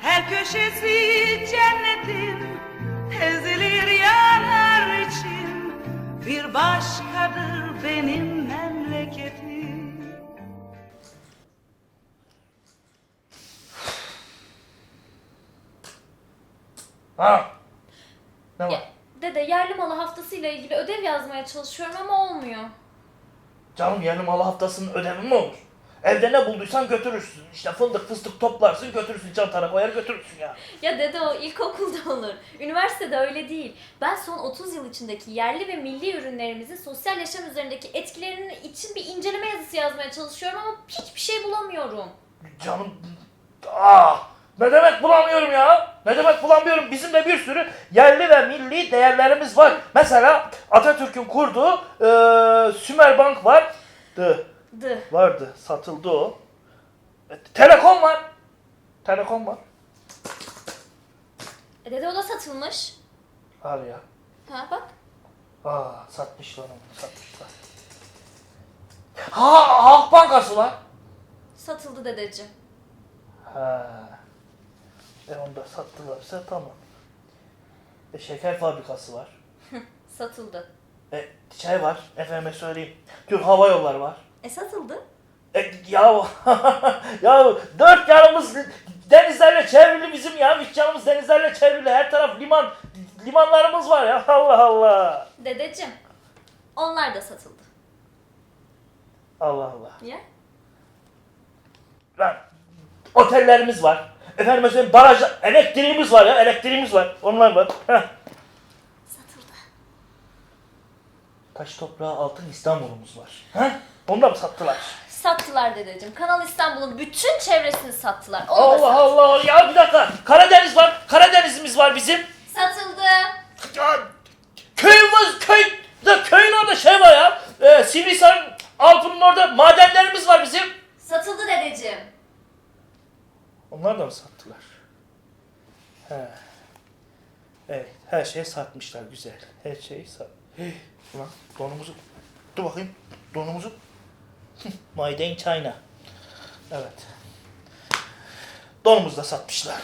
Her köşesi cennetin Ezilir yanar için Bir başkadır benim memleketim Ha. Ne var? Ya, dede yerli malı haftasıyla ilgili ödev yazmaya çalışıyorum ama olmuyor. Canım yerli malı haftasının ödevi mi olur? Evde ne bulduysan götürürsün. İşte fındık fıstık toplarsın götürürsün çantana koyar götürürsün ya. Ya dede o ilkokulda olur. Üniversitede öyle değil. Ben son 30 yıl içindeki yerli ve milli ürünlerimizin sosyal yaşam üzerindeki etkilerinin için bir inceleme yazısı yazmaya çalışıyorum ama hiçbir şey bulamıyorum. Canım ah ne demek bulamıyorum ya? Ne demek bulamıyorum? Bizim de bir sürü yerli ve milli değerlerimiz var. Mesela Atatürk'ün kurduğu eee Sümer Bank var. Dı, vardı. Satıldı o. E, Telekom var. Telekom var. E, dede o da satılmış. Al ya. Ha bak. Aa satmışlar onu satmışlar. Ha Halk Bankası var. Satıldı dedeciğim. Ha. E onu da sattılarsa tamam. E şeker fabrikası var. Satıldı. E şey var. Efendime söyleyeyim. Türk Hava Yolları var. E satıldı. E ya ya dört yanımız denizlerle çevrili bizim ya. Üç yanımız denizlerle çevrili. Her taraf liman limanlarımız var ya. Allah Allah. Dedeciğim. Onlar da satıldı. Allah Allah. Ya? Lan otellerimiz var. Efendim söyleyeyim baraj elektriğimiz var ya. Elektriğimiz var. Onlar var. Heh. Satıldı. Taş toprağı altın İstanbul'umuz var. Heh. Onu da mı sattılar? Sattılar dedeciğim. Kanal İstanbul'un bütün çevresini sattılar. Onu da Allah sattılar. Allah ya bir dakika. Karadeniz var. Karadenizimiz var bizim. Satıldı. Ya, köyümüz köy da köyün orada şey var ya. E, Sivrisar'ın Alpı'nın orada madenlerimiz var bizim. Satıldı dedeciğim. Onlar da mı sattılar? He. Evet, her şeyi satmışlar güzel. Her şeyi sat. Hey, Ulan donumuzu. Dur bakayım. Donumuzu. Made in China. Evet. Donumuzu da satmışlar.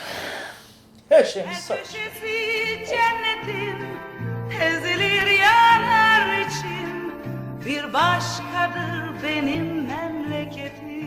Her şeyimizi satmışlar. cennetin Ezilir yanar için Bir başkadır benim memleketim